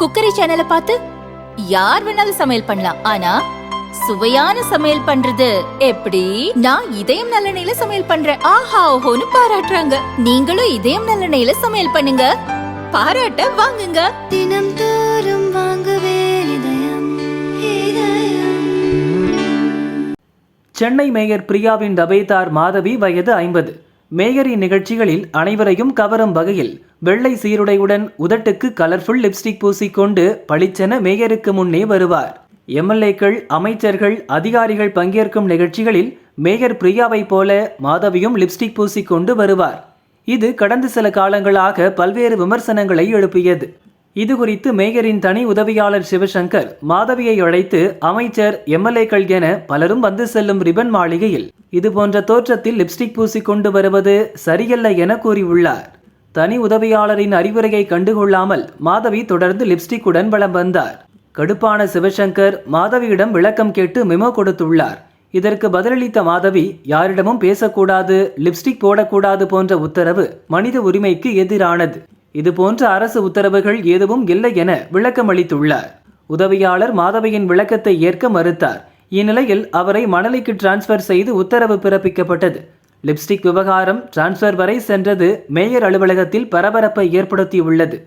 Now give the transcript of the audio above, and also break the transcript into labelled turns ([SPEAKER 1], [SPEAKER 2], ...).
[SPEAKER 1] Cookery சேனலை பார்த்து யார் வேணாலும் சமையல் பண்ணலாம். ஆனா சுவையான சமையல் பண்றது எப்படி? நான் இதயம் நல்லெண்ணெயில சமையல் பண்றேன். ஆஹா ஓஹோன்னு பாராட்டுறாங்க. நீங்களும் இதயம் நல்லெண்ணெயில சமையல் பண்ணுங்க. பாராட்ட வாங்குங்க.
[SPEAKER 2] தினம் தோறும் வாங்குவே இதயம் இதயம்.
[SPEAKER 3] சென்னை மேயர் பிரியாவின் தபேதார் மாதவி வயது ஐம்பது. மேயரின் நிகழ்ச்சிகளில் அனைவரையும் கவரும் வகையில் வெள்ளை சீருடையுடன் உதட்டுக்கு கலர்ஃபுல் லிப்ஸ்டிக் பூசிக்கொண்டு பளிச்சென மேயருக்கு முன்னே வருவார். எம்எல்ஏக்கள் அமைச்சர்கள் அதிகாரிகள் பங்கேற்கும் நிகழ்ச்சிகளில் மேயர் பிரியாவைப் போல மாதவியும் லிப்ஸ்டிக் பூசிக்கொண்டு வருவார். இது கடந்த சில காலங்களாக பல்வேறு விமர்சனங்களை எழுப்பியது. இது குறித்து மேயரின் தனி உதவியாளர் சிவசங்கர் மாதவியை அழைத்து அமைச்சர் எம்எல்ஏக்கள் என பலரும் வந்து செல்லும் ரிபன் மாளிகையில் இது போன்ற தோற்றத்தில் லிப்ஸ்டிக் பூசி கொண்டு வருவது சரியல்ல என கூறியுள்ளார். தனி உதவியாளரின் அறிவுரையை கண்டுகொள்ளாமல் மாதவி தொடர்ந்து லிப்ஸ்டிக்குடன் வலம் வந்தார். கடுப்பான சிவசங்கர் மாதவியிடம் விளக்கம் கேட்டு மெமோ கொடுத்துள்ளார். இதற்கு பதிலளித்த மாதவி யாரிடமும் பேசக்கூடாது லிப்ஸ்டிக் போடக்கூடாது போன்ற உத்தரவு மனித உரிமைக்கு எதிரானது. இதுபோன்ற அரசு உத்தரவுகள் எதுவும் இல்லை என விளக்கமளித்துள்ளார். உதவியாளர் மாதவியின் விளக்கத்தை ஏற்க மறுத்தார். இந்நிலையில் அவரை மணலிக்கு டிரான்ஸ்ஃபர் செய்து உத்தரவு பிறப்பிக்கப்பட்டது. லிப்ஸ்டிக் விவகாரம் டிரான்ஸ்ஃபர் வரை சென்றது மேயர் அலுவலகத்தில் பரபரப்பை ஏற்படுத்தியுள்ளது.